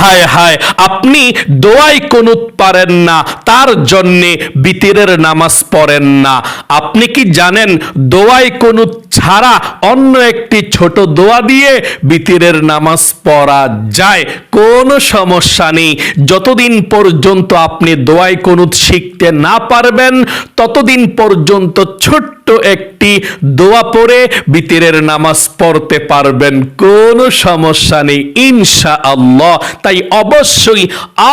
হায় হায়, আপনি দোয়াই কুনুত পারেন না, তার জন্যে বিতিরের নামাজ পড়েন না। আপনি কি জানেন, দোয়াই কুনুত ছাড়া অন্য একটি ছোট দোয়া দিয়ে বিতিরের নামাজ পড়া যায়। কোনো সমস্যা নেই। যতদিন পর্যন্ত আপনি দোয়াই কুনুত শিখতে না পারবেন, ততদিন পর্যন্ত ছোট্ট একটি দোয়া পড়ে বিতিরের নামাজ পড়তে পারবেন। কোনো সমস্যা নেই ইনশা আল্লাহ তাই অবশ্যই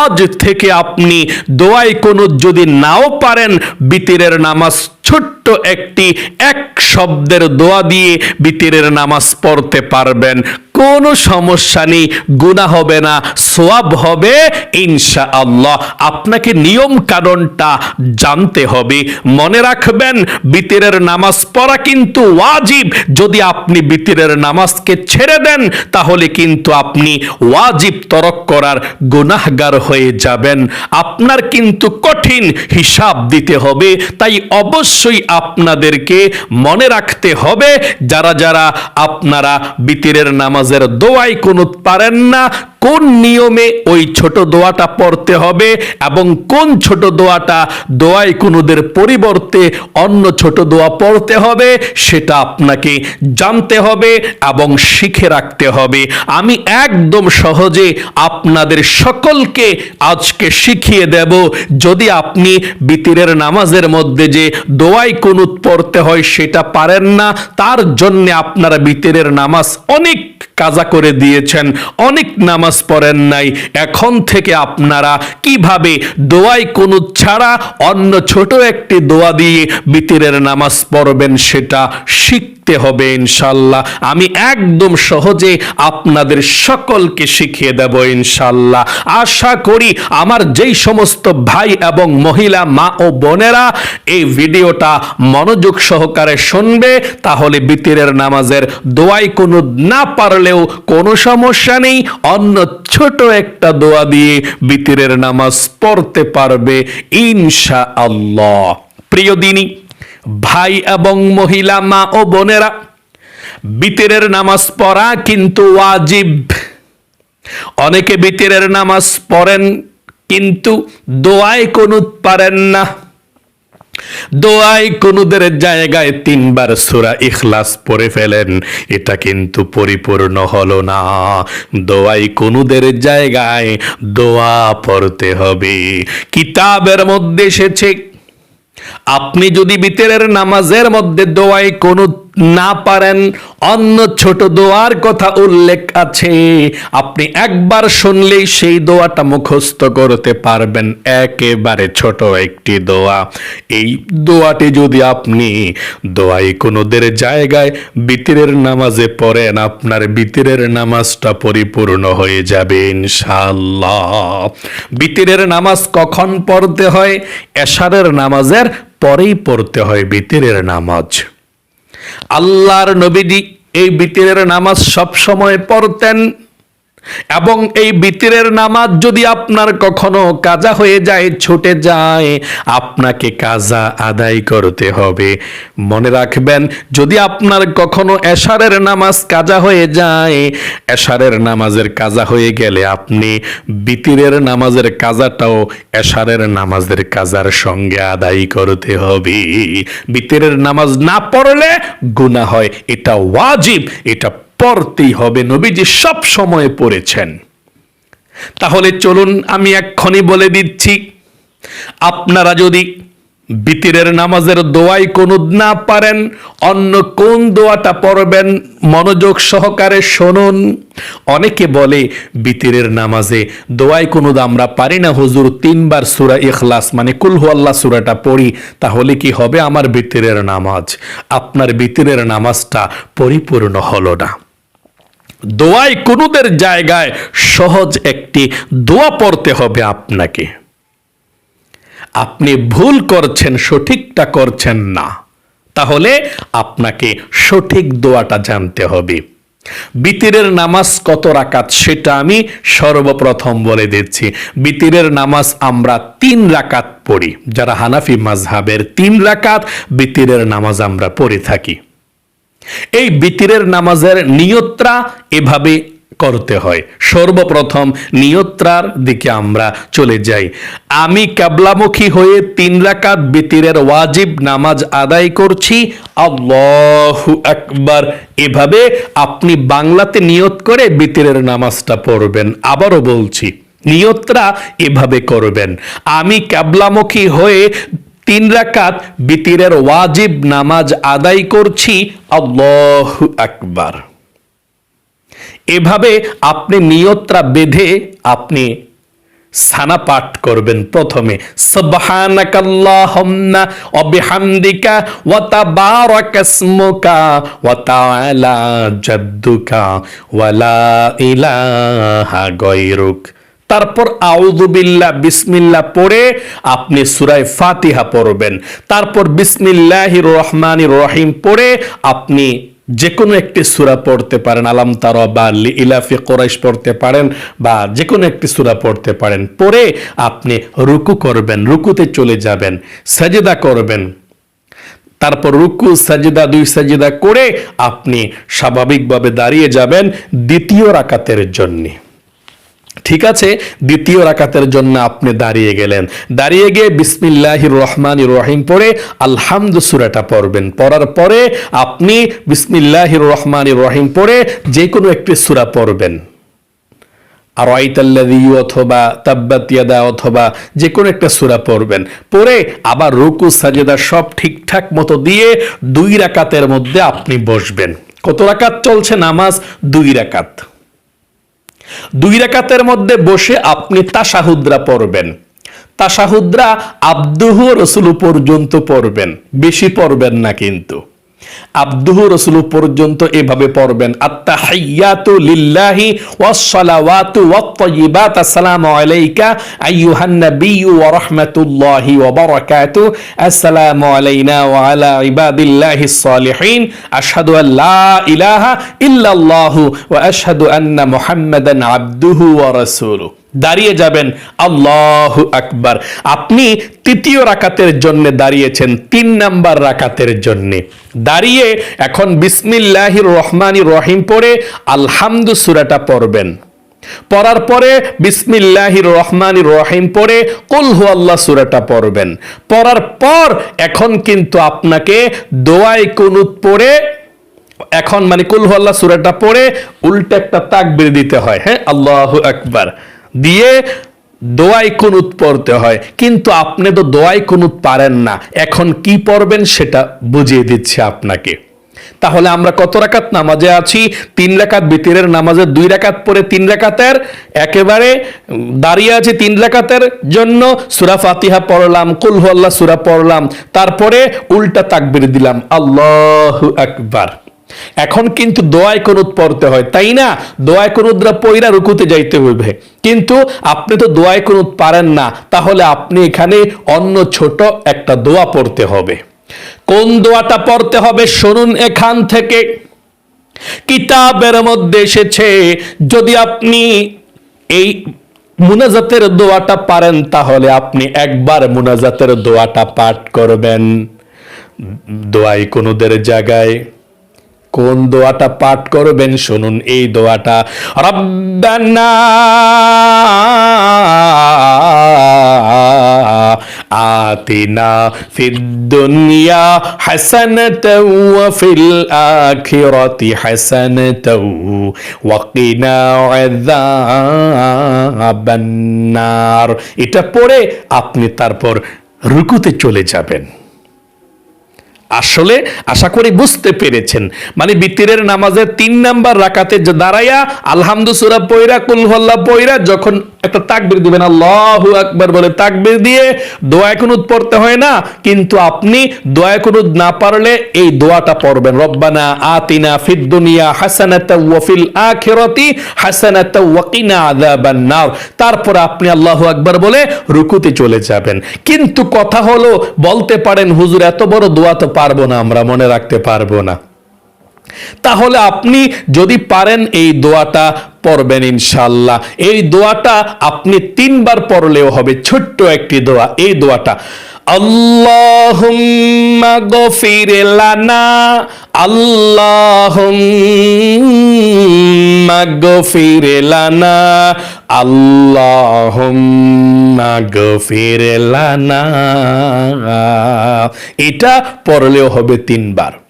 আজ থেকে আপনি দোয়াই কোনো যদি নাও পারেন, বিতিরের নামাজ ছোট্ট একটি এক শব্দের দোয়া দিয়ে বিতিরের নামাজ পড়তে পারবেন। কোনো সমস্যা নেই গুণা হবে না সোয়াব হবে ইনশা আল্লাহ আপনাকে নিয়ম কারণটা জানতে হবে। মনে রাখবেন, বিতিরের নামাজ পড়া কিন্তু ওয়াজিব। যদি আপনি বিতিরের নামাজকে ছেড়ে দেন, তাহলে কিন্তু আপনি ওয়াজিব তরক করার গুনাহগার হয়ে যাবেন। আপনার কিন্তু কঠিন হিসাব দিতে হবে। তাই অবশ্যই আপনাদেরকে মনে রাখতে হবে, যারা যারা আপনারা বিতিরের নামাজের দোয়াই কুনুত পারেন না, কোন নিয়মে ওই ছোট দোয়াটা পড়তে হবে এবং কোন ছোট দোয়াটা দোয়াই কুনুদের পরিবর্তে অন্য ছোট দোয়া পড়তে হবে, সেটা আপনাকে জানতে হবে এবং শিখে রাখতে হবে। আমি একদম সহজে আপনাদের সকলকে আজকে শিখিয়ে দেব, যদি আপনি বিতিরের নামাজের মধ্যে যে দোয়াই কুনুত পড়তে হয় সেটা পারেন না, তার জন্য আপনারা বিতিরের নামাজ অনেক কাজা করে দিয়েছেন, অনেক নামাজ পড়েন নাই। এখন থেকে আপনারা কীভাবে দোয়াই কোনো ছাড়া অন্য ছোট একটি দোয়া দিয়ে বিতিরের নামাজ পড়বেন সেটা শিখতে হবে ইনশাল্লাহ। আমি একদম সহজে আপনাদের সকলকে শিখিয়ে দেব ইনশাল্লাহ। আশা করি আমার যেই সমস্ত ভাই এবং মহিলা, মা ও বোনেরা এই ভিডিওটা মনোযোগ সহকারে শুনবে, তাহলে বিতিরের নামাজের দোয়াই কোনো না পারলেও কোনো সমস্যা নেই, অন্য ছোট একটা দোয়া দিয়ে বিতিরের নামাজ পড়তে পারবে ইনশা আল্লাহ প্রিয় দিনী ভাই এবং মহিলা, মা ও বোনেরা, বিতিরের নামাজ পড়া কিন্তু ওয়াজিব। অনেকে বিতিরের নামাজ পড়েন কিন্তু দোয়ায় কোনুত পারেন না। দোয়াই কোনুদের জায়গায় তিনবার সুরা ইখলাস পড়ে ফেলেন, এটা কিন্তু পরিপূর্ণ হলো না। দোয়াই কোনুদের জায়গায় দোয়া পড়তে হবে। কিতাবের মধ্যে এসেছে আপনি যদি বিতেরের নামাজের মধ্যে দোয়াই কোনো না পারেন। অন্য ছোট দোয়ার কথা উল্লেখ আছে। আপনি একবার শুনলেই সেই দোয়াটা মুখস্থ করতে পারবেন। একেবারে ছোট একটি দোয়া। এই দোয়াটি যদি আপনি দোয়াই কোনোদের জায়গায় বিতিরের নামাজে পড়েন, আপনার বিতিরের নামাজটা পরিপূর্ণ হয়ে যাবে ইনশাল্লাহ বিতিরের নামাজ কখন পড়তে হয়? এশারের নামাজের পরেই পড়তে হয় বিতিরের নামাজ। আল্লাহর নবীজি এই বিতিরের নামাজ সব সময় পড়তেন। এবং এই বিতিরের নামাজ যদি আপনার কখনো কাজা হয়ে যায়, ছুটে যায়, আপনাকে কাজা আদায় করতে হবে। মনে রাখবেন, যদি আপনার কখনো এশারের নামাজ কাজা হয়ে যায়, এশারের নামাজের কাজা হয়ে গেলে আপনি বিতিরের নামাজের কাজাটাও এশারের নামাজের কাজার সঙ্গে আদায় করতে হবে। বিতিরের নামাজ না পড়লে গুনাহ হয়, এটা ওয়াজিব, এটা পড়তেই হবে নবীজি সব সময় পড়েছেন। তাহলে চলুন আমি এক্ষণি বলে দিচ্ছি, আপনারা যদি বিতিরের নামাজের দোয়াই কোনুদ না পারেন, অন্য কোন দোয়াটা পড়বেন মনোযোগ সহকারে শুনুন। অনেকে বলে, বিতিরের নামাজে দোয়াই কোনুদ আমরা পারি না, হুজুর তিনবার সুরা ইখলাস মানে কুলহু আল্লাহ সুরাটা পড়ি, তাহলে কি হবে আমার বিতিরের নামাজ? আপনার বিতিরের নামাজটা পরিপূর্ণ হলো না। দোয়াই কুনুদের জায়গায় সহজ একটি দোয়া পড়তে হবে আপনাকে। আপনি ভুল করছেন, সঠিকটা করছেন না, তাহলে আপনাকে সঠিক দোয়াটা জানতে হবে। বিতিরের নামাজ কত রাকাত সেটা আমি সর্বপ্রথম বলে দিচ্ছি। বিতিরের নামাজ আমরা তিন রাকাত পড়ি, যারা হানাফি মাজহাবের তিন রাকাত, বিতিরের নামাজ আমরা পড়ে থাকি। এই বিতিরের নামাজের নিয়ত্রা এভাবে করতে হয়। সর্বপ্রথম নিয়ত্রার দিকে আমরা চলে যাই। আমি কাবলামুখী হয়ে তিন রাকাত বিতিরের ওয়াজিব নামাজ আদায় করছি। আল্লাহু আকবার। এভাবে আপনি বাংলাতে নিয়ত করে বিতিরের নামাজটা পড়বেন। আবারও বলছি, নিয়তরা এভাবে করবেন। আমি কাবলামুখী হয়ে তিন রাকাত বিতিরের ওয়াজিব নামাজ আদায় করছি, আল্লাহু আকবার। এভাবে আপনি নিয়তরা বেঁধে আপনি সানা পাঠ করবেন প্রথমে। সুবহানাকাল্লাহুম্মা জাদ্দুকা ইলাহা তারপর আউযুবিল্লাহ বিসমিল্লাহ পড়ে আপনি সূরায় ফাতিহা পড়বেন। তারপর বিসমিল্লাহির রহমানির রহিম পড়ে আপনি যে কোনো একটি সূরা পড়তে পারেন। আলাম তারা বা ইলাফি কোরাইশ পড়তে পারেন বা যে কোনো একটি সূরা পড়তে পারেন। পড়ে আপনি রুকু করবেন, রুকুতে চলে যাবেন, সাজেদা করবেন। তারপর রুকু, সাজদা, দুই সাজদা করে আপনি স্বাভাবিকভাবে দাঁড়িয়ে যাবেন দ্বিতীয় রাকাতের জন্যে। ঠিক আছে, দ্বিতীয় রাকাতের জন্য আপনি দাঁড়িয়ে গেলেন। দাঁড়িয়ে গিয়ে বিসমিল্লাহির রহমান রহিম পড়ে আলহামদু সুরাটা পড়বেন। পড়ার পরে আপনি বিসমিল্লাহির রহমান রহিম পড়ে যে কোনো একটি সুরা পড়বেন। আর আইতাল্লাদি অথবা তাব্বাতিয়াদা অথবা যে কোনো একটা সুরা পড়বেন। পড়ে আবার রুকু, সাজেদা সব ঠিকঠাক মতো দিয়ে দুই রাকাতের মধ্যে আপনি বসবেন। কত রাকাত চলছে? নামাজ দুই রাকাত। দুই রাকাতের মধ্যে বসে আপনি তাসাহুদ্রা পড়বেন। তাসাহুদ্রা আব্দুহ রসুল পর্যন্ত পড়বেন। বেশি পড়বেন না কিন্তু। আব্দুহু রসুল পর্যন্ত এভাবে পড়বেন। আত্তা হাইয়াতু লিল্লাহি ওয়াসসালাওয়াতু ওয়াত-তাইয়িবাত আসসালামু আলাইকা আইয়ুহান নাবিয়্যু ওয়া রাহমাতুল্লাহি ওয়া বারাকাতু। আসসালামু আলাইনা ওয়া আলা ইবাদিল্লাহিস সালিহিন আশহাদু আল লা ইলাহা ইল্লাল্লাহু ওয়া আশহাদু আন্না মুহাম্মাদান আবদুহু ওয়া রাসূলুহু। দাঁড়িয়ে যাবেন। আল্লাহ আকবার। আপনি তৃতীয় রাকাতের জন্য দাঁড়িয়েছেন, তিন নাম্বার রাকাতের জন্য। দাঁড়িয়ে এখন বিসমিল্লাহির রহমানির রহিম পড়ে আলহামদু সুরাটা পড়বেন। পড়ার পরে বিসমিল্লাহির রহমানির রহিম পড়ে কুল হু আল্লাহ সুরাটা পড়বেন। পড়ার পর এখন কিন্তু আপনাকে দোয়াই কুনুত পড়ে, এখন মানে কুল হু আল্লাহ সুরাটা পড়ে উল্টে একটা তাকবির দিতে হয়। হ্যাঁ? আল্লাহ আকবার। দিয়ে দোয়াই কুনুত পড়তে হয়। কিন্তু আপনি তো দোয়াই কুনুত পারেন না। এখন কি পড়বেন সেটা বুঝিয়ে দিচ্ছে আপনাকে। তাহলে আমরা কত রাকাত নামাজে আছি? তিন রাকাত বিতিরের নামাজে দুই রাকাত পরে তিন রাকাতের? একেবারে দাঁড়িয়ে আছি তিন রাকাতের জন্য। সুরা ফাতিহা পড়লাম, কুল আল্লাহ সুরা পড়লাম। তারপরে উল্টা তাকবির দিলাম, আল্লাহ আকবার। এখন কিন্তু দোয়ায় কুনুত পড়তে হয়, তাই না? দোয়ায় কুনুদরা পইরা রুকুতে যাইতে হইবে। কিন্তু আপনি তো দোয়ায় কুনুত পারেন না, তাহলে আপনি এখানে অন্য ছোট একটা দোয়া পড়তে হবে। কোন দোয়াটা পড়তে হবে? শুনুন এখান থেকে। কিতাবের মধ্যে এসেছে, যদি আপনি এই মুনাজাতের দোয়াটা পারেন, তাহলে আপনি একবার মুনাজাতের দোয়াটা পাঠ করবেন। দোয়াই কোনোদের জায়গায় কোন দোয়াটা পাঠ করবেন? শুনুন এই দোয়াটা। রব্বানা আতিনা ফিদ দুনিয়া হাসানাতাও ওয়া ফিল আখিরাতি হাসানাতাও ওয়া কিনা আযাবান নার এটা পড়ে আপনি তারপর রুকুতে চলে যাবেন। আসলে আশা করি বুঝতে পেরেছেন। মানে বিতিরের নামাজের তিন নাম্বার রাকাতে দাঁড়াইয়া আলহামদুসুরা পৈরা কুলহল্লা পয়রা, যখন একটা তাকবির দিবেন, আল্লাহ আকবার বলে তাকবির দিয়ে দোয়া কুনুদ পড়তে হয় না, কিন্তু আপনি দোয়া কুনুদ না পারলে এই দোয়াটা পড়বেন। রব্বানা আতিনা ফিদ দুনিয়া হাসানাতা ওয়া ফিল আখিরাতি হাসানাতা ওয়া কিনা আযাবান নার। তারপর আপনি আল্লাহু আকবার বলে রুকুতে চলে যাবেন। কিন্তু কথা হলো, বলতে পারেন, হুজুর, এত বড় দোয়া তো পারব না আমরা, মনে রাখতে পারব না। তাহলে আপনি যদি পারেন এই দোয়াটা পড়বেন ইনশাল্লাহ এই দোয়াটা আপনি তিনবার পড়লেও হবে, ছোট্ট একটি দোয়া, এই দোয়াটা। আল্লাহুম্মা গফির লানা, আল্লাহুম্মা গফির লানা, আল্লাহুম্মা গফির লানা। এটা পড়লেও হবে তিনবার।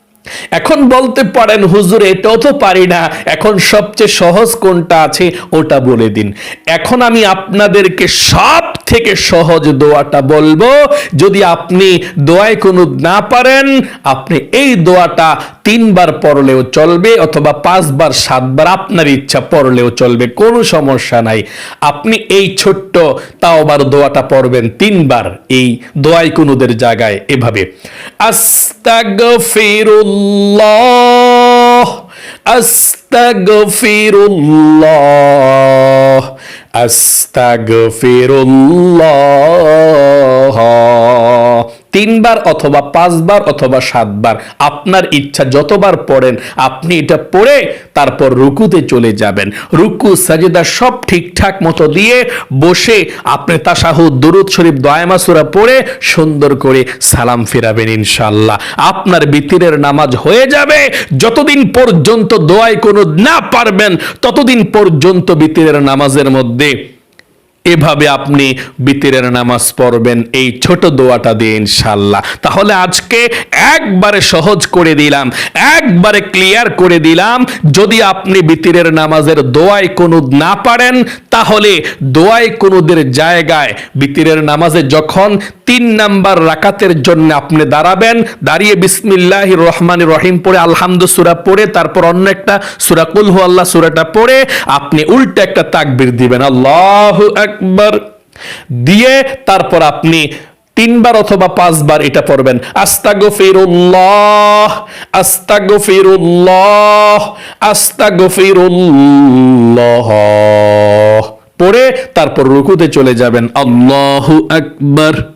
এখন বলতে পারেন, হুজুর, এটাও তো পারি না। এখন সবচেয়ে সহজ কোনটা আছে, ওটা বলে দিন। এখন আমি আপনাদেরকে সব থেকে সহজ দোয়াটা বলব। যদি আপনি দোয়ায় কোনো না পারেন, আপনি এই দোয়াটা তিনবার পড়লেও চলবে অথবা পাঁচবার, সাতবার আপনার ইচ্ছা পড়লেও চলবে, কোনো সমস্যা নাই। আপনি এই ছোট্ট তাওবার দোয়াটা পড়বেন তিনবার, এই দোয়াই কুনুদের জায়গায় এভাবে। আস্তাগফিরুল্লাহ আস্তাগফিরুল্লাহ আস্তাগফিরুল্লাহ। তিনবার অথবা পাঁচবার অথবা সাতবার, আপনার ইচ্ছা যতবার পড়েন, আপনি এটা পড়ে তারপর রুকুতে চলে যাবেন। রুকু, সাজেদা সব ঠিকঠাক মতো দিয়ে বসে আপনি তাসাহুদ দুরুদ শরীফ দয়ামাসুরা পড়ে সুন্দর করে সালাম ফিরাবেন ইনশাল্লাহ আপনার বিতিরের নামাজ হয়ে যাবে, যতদিন পর্যন্ত দোয়ায় কোনো না পারবেন, ততদিন পর্যন্ত বিতিরের নামাজের মধ্যে এভাবে আপনি বিতিরের নামাজ পড়বেন, এই ছোট দোয়াটা দিয়ে ইনশাল্লাহ তাহলে আজকে একবারে সহজ করে দিলাম, একবারে ক্লিয়ার করে দিলাম, যদি আপনি বিতিরের নামাজের দোয়ায় কোনো না পারেন, তাহলে দোয়ায় কোনোদের জায়গায় বিতিরের নামাজে যখন তিন নাম্বার রাকাতের জন্য আপনি দাঁড়াবেন, দাঁড়িয়ে বিসমিল্লাহ রহমান রহিম পড়ে আলহামদু সুরা পড়ে, তারপর অন্য একটা সুরা কুলহু আল্লাহ সুরাটা পড়ে, আপনি উল্টো একটা তাকবির দিবেন, আল্লাহ একবার দিয়ে তারপর আপনি তিনবার অথবা পাঁচবার এটা পড়বেন। আস্তাগো ফিরুল্লাহ আস্তাগো ফিরুল্লাহ আস্তাগো ফিরুল্লাহ পড়ে তারপর রুকুতে চলে যাবেন। আল্লাহ আকবার।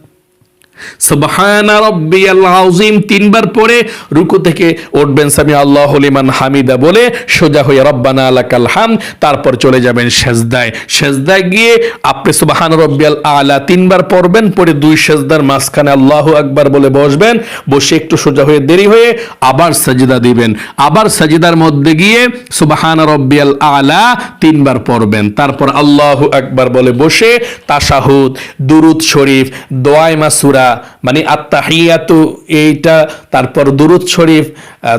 তিনবার পরে রুকু থেকে উঠবেন সামি আল্লাহু হামিদা বলে, সোজা হয়ে রব্বানা লাকাল হাম তারপর চলে যাবেন সেজদায়। সেজদায় গিয়ে আপনি সুবহান রাব্বিয়াল আলা তিনবার পড়বেন পরে দুই সেজদার মাঝখানে আল্লাহু আকবার বলে বসবেন, বসে একটু সোজা হয়ে দেরি হয়ে আবার সাজদা দিবেন। আবার সাজদার মধ্যে গিয়ে সুবহান রাব্বিয়াল আলা তিনবার পড়বেন। তারপর আল্লাহু আকবার বলে বসে, তাশাহুদ, দুরুদ শরীফ দোয়ায় মাসুরা মানে আত্মাহিয়াতু এইটা তারপর দুরুদ শরীফ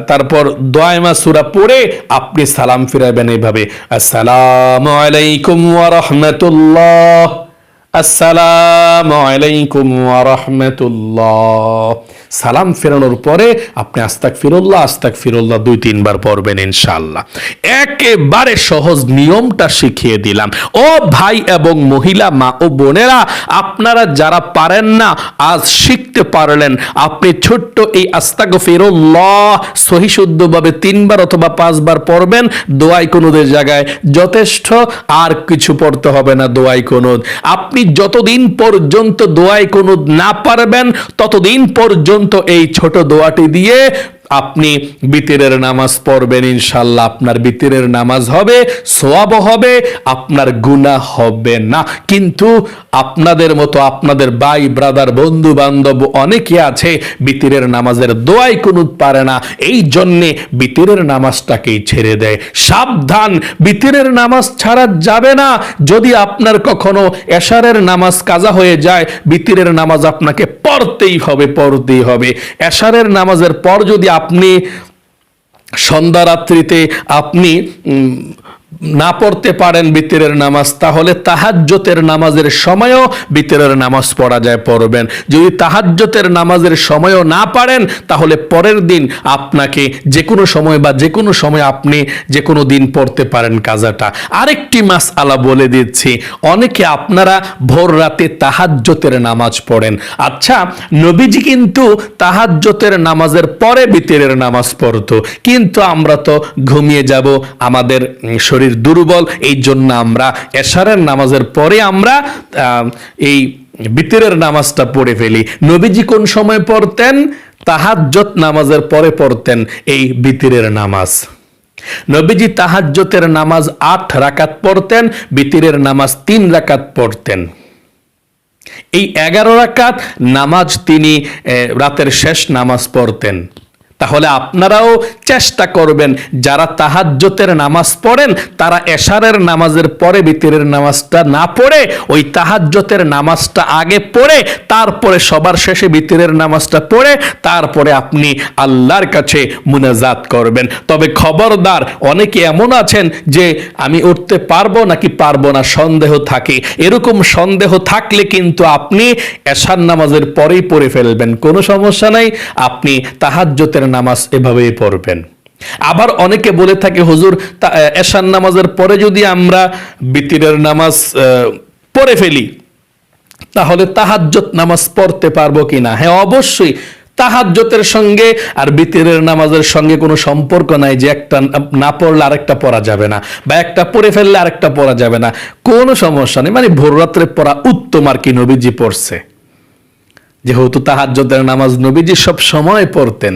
তারপর দোয়াইমা সুরা পড়ে আপনি সালাম ফিরাবেন এইভাবে। আসসালামু আলাইকুম ওয়া রাহমাতুল্লাহ। আসসালামু আলাইকুম রাহমাতুল্লাহ। সালাম ফেরানোর পরে আপনি আস্তাক ফিরুল্লাহ আস্তাক ফিরুল্লাহ দুই, তিনবার পড়বেন ইনশাআল্লাহ। একেবারে সহজ নিয়মটা শিখিয়ে দিলাম। ও ভাই এবং মহিলা, মা ও বোনেরা, আপনারা যারা পারেন না, আজ শিখতে পারলেন, আপনি ছোট্ট এই আস্তাক ফিরুল্লাহ সহিশুদ্ধভাবে তিনবার অথবা পাঁচবার পড়বেন, দোয়াই কোনোদের জায়গায় যথেষ্ট, আর কিছু পড়তে হবে না, দোয়াই কোনুদ। আপনি যতদিন পর্যন্ত দোয়ায় কোনো না পারবেন ততদিন পর্যন্ত এই ছোট দোয়াটি দিয়ে আপনি বিতিরের নামাজ পড়বেন ইনশাল্লাহ আপনার বিতিরের নামাজ হবে সোয়াব হবে, আপনার গুনাহ হবে না। কিন্তু আপনাদের মতো আপনাদের ভাই, ব্রাদার বন্ধু বান্ধব অনেকে আছে, বিতিরের নামাজের দোয়াই কুনুত পারে না, এই জন্যে বিতিরের নামাজটাকেই ছেড়ে দেয়। সাবধান, বিতিরের নামাজ ছাড়া যাবে না। যদি আপনার কখনো এশারের নামাজ কাজা হয়ে যায়, বিতিরের নামাজ আপনাকে পড়তেই হবে পড়তেই হবে। এশারের নামাজের পর যদি আপনি সন্ধ্যা রাত্রিতে আপনি না পড়তে পারেন বিতিরের নামাজ তাহলে তাহাজ্জতের নামাজের সময়ও বিতিরের নামাজ পড়া যায় পড়বেন। যদি তাহাজ্জতের নামাজের সময়ও না পারেন তাহলে পরের দিন আপনাকে যে কোনো সময় বা যে কোনো সময় আপনি যে কোনো দিন পড়তে পারেন কাজাটা। আরেকটি মাস আলা বলে দিচ্ছি অনেকে আপনারা ভোর রাতে তাহাজ্জতের নামাজ পড়েন। আচ্ছা নবীজি কিন্তু তাহাজ্জতের নামাজের পরে বিতিরের নামাজ পড়তো কিন্তু আমরা তো ঘুমিয়ে যাব আমাদের উম, শরীর দুর্বল এই জন্য আমরা এশারের নামাজের পরে আমরা এই বিতিরের নামাজটা পড়ে ফেলি। নবীজি কোন সময় পড়তেন? তাহাজ্জত নামাজের পরে পড়তেন এই বিতিরের নামাজ। নবীজি তাহাজ্জতের নামাজ আট রাকাত পড়তেন, বিতিরের নামাজ তিন রাকাত পড়তেন। এই এগারো রাকাত নামাজ তিনি রাতের শেষ নামাজ পড়তেন। তাহলে আপনারাও চেষ্টা করবেন, যারা তাহাজ্জতের নামাজ পড়েন, তারা এশারের নামাজের পরে বিতিরের নামাজটা না পড়ে, ওই তাহাজ্জতের নামাজটা আগে পড়ে, তারপরে সবার শেষে বিতিরের নামাজটা পড়ে, তারপরে আপনি আল্লাহর কাছে মুনাজাত করবেন। তবে খবরদার, অনেকে এমন আছেন যে আমি উঠতে পারব নাকি পারব না, সন্দেহ থাকে। এরকম সন্দেহ থাকলে কিন্তু আপনি এশার নামাজের পরেই পড়ে ফেলবেন। কোনো সমস্যা নাই, আপনি তাহাজ্জতের নামাজ এভাবেই পড়বেন। আবার অনেকে বলে থাকে, হুজুর এশার নামাজের পরে যদি আমরা বিতিরের নামাজ পড়ে ফেলি, তাহলে তাহাজ্জত নামাজ পড়তে পারব কিনা হ্যাঁ অবশ্যই তাহাজ্জতের সঙ্গে আর বিতিরের নামাজের সঙ্গে কোনো সম্পর্ক নাই যে একটা না পড়লে আরেকটা পড়া যাবে না, বা একটা পড়ে ফেললে আরেকটা পড়া যাবে না। কোনো সমস্যা নেই মানে ভোর রাত্রে পড়া উত্তম আর কি নবীজি পড়ছে। যেহেতু তাহাজ্জতের নামাজ নবীজি সব সময় পড়তেন।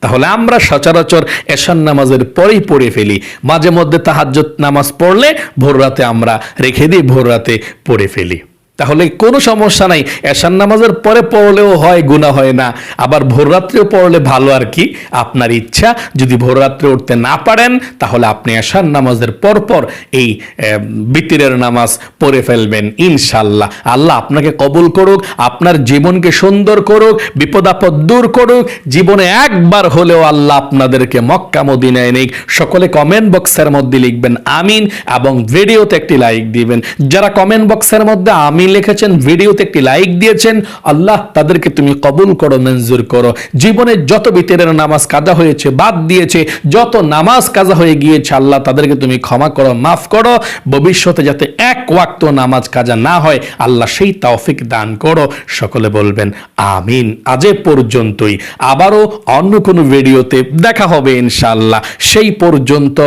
তাহলে আমরা সচরাচর এশান নামাজের পরেই পড়ে ফেলি। মাঝে মধ্যে তাহাজ্জত নামাজ পড়লে ভোর রাতে আমরা রেখে দিই ভোর রাতে পড়ে ফেলি। তাহলে কোনো সমস্যা নাই। এশান নামাজের পরে পড়লেও হয় গুণা হয় না। আবার ভোররাত্রেও পড়লে ভালো আর কি? আপনার ইচ্ছা, যদি ভোররাত্রে উঠতে না পারেন, তাহলে আপনি এশান নামাজের পর পর এই বিতিরের নামাজ পড়ে ফেলবেন ইনশাল্লাহ আল্লাহ আপনাকে কবুল করুক, আপনার জীবনকে সুন্দর করুক, বিপদ আপদ দূর করুক, জীবনে একবার হলেও আল্লাহ আপনাদেরকে মক্কা মদিনায় নেই সকলে কমেন্ট বক্সের মধ্যে লিখবেন, আমিন, এবং ভিডিওতে একটি লাইক দিবেন। যারা কমেন্ট বক্সের মধ্যে আমিন লিখেছেন, ভিডিওতে একটি লাইক দিয়েছেন, আল্লাহ তাদেরকে তুমি কবুল করো, মঞ্জুর করো। জীবনে যত বিতেরের নামাজ কাজা হয়েছে, বাদ দিয়েছে, যত নামাজ কাজা হয়ে গিয়েছে, আল্লাহ তাদেরকে তুমি ক্ষমা করো, মাফ করো। ভবিষ্যতে যাতে এক ওয়াক্ত নামাজ কাজা না হয়, আল্লাহ সেই তৌফিক দান করো। সকলে বলবেন, আমিন। আজ পর্যন্তই। আবারও অন্য কোনো ভিডিওতে দেখা হবে ইনশাআল্লাহ। সেই পর্যন্ত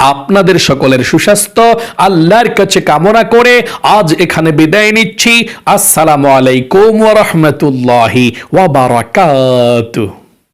আপনাদের সকলের সুস্বাস্থ্য, আল্লাহর কাছে কামনা করে আজ এখানে বিদায় নিচ্ছি। আসসালামু আলাইকুম ওয়া রাহমাতুল্লাহি ওয়া বারাকাতুহু